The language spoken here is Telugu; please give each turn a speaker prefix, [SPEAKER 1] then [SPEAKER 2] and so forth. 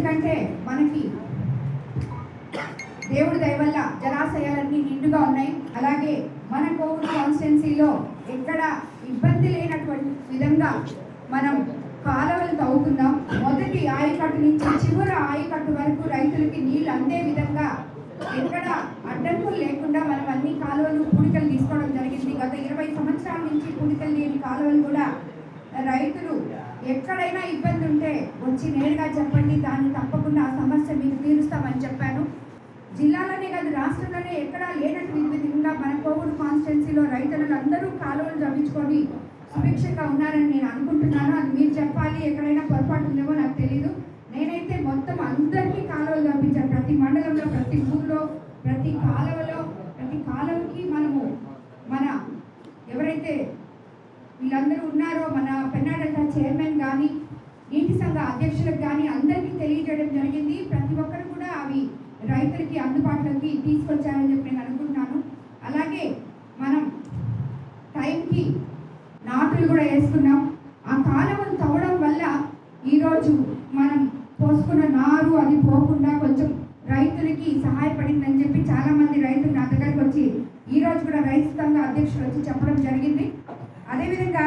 [SPEAKER 1] ఎందుకంటే మనకి దేవుడి దయవల్ల జలాశయాలన్నీ నిండుగా ఉన్నాయి. అలాగే మన కోవిడ్ కాన్స్టెన్సీలో ఎక్కడ ఇబ్బంది లేనటువంటి విధంగా మనం కాలువలు తవ్వుతున్నాం మొదటి ఆయకట్టు నుంచి చివరి ఆయకట్టు వరకు రైతులకి నీళ్ళు అందే విధంగా ఎక్కడ అడ్డంకులు లేకుండా మనం అన్ని కాలువలు పూడికలు తీసుకోవడం జరిగింది. గత ఇరవై సంవత్సరాల నుంచి పూడికలు లేని కాలువలు కూడా రైతులు ఎక్కడైనా ఇబ్బంది ఉంటే వచ్చి నేరుగా చెప్పండి. దాన్ని తప్పకుండా ఆ సమస్య మీకు తీరుస్తామని చెప్పాను. జిల్లాలోనే కాదు రాష్ట్రంలోనే ఎక్కడా లేనట్టు విధంగా మన కోవూరు కాన్స్టిట్యున్సీలో రైతులు అందరూ కాలువలు తవ్వించుకొని సుభిక్షంగా ఉన్నారని నేను అనుకుంటున్నాను. అది మీరు చెప్పాలి ఎక్కడైనా పొరపాటు ఉందేమో నాకు తెలియదు నేనైతే మొత్తం అందరికీ కాలువలు జమించాను. ప్రతి మండలంలో ప్రతి ఊర్లో ప్రతి కాలువలో ప్రతి కాలువకి మనము మన ఎవరైతే వీళ్ళందరూ ఉన్నారో మన పెన్నాడ కానీ నీటి సంఘ అధ్యక్షులకు కానీ అందరికీ తెలియజేయడం జరిగింది. ప్రతి ఒక్కరు కూడా అవి రైతులకి అందుబాటులోకి తీసుకొచ్చారని చెప్పి నేను అనుకుంటున్నాను. అలాగే మనం టైంకి నాటులు కూడా వేసుకున్నాం. ఆ కాలువను తవ్వడం వల్ల ఈరోజు మనం పోసుకున్న నారు అది పోకుండా కొంచెం రైతులకి సహాయపడిందని చెప్పి చాలామంది రైతులు నా దగ్గరకు వచ్చి ఈ రోజు కూడా రైతు సంఘ అధ్యక్షులు వచ్చి చెప్పడం జరిగింది. అదేవిధంగా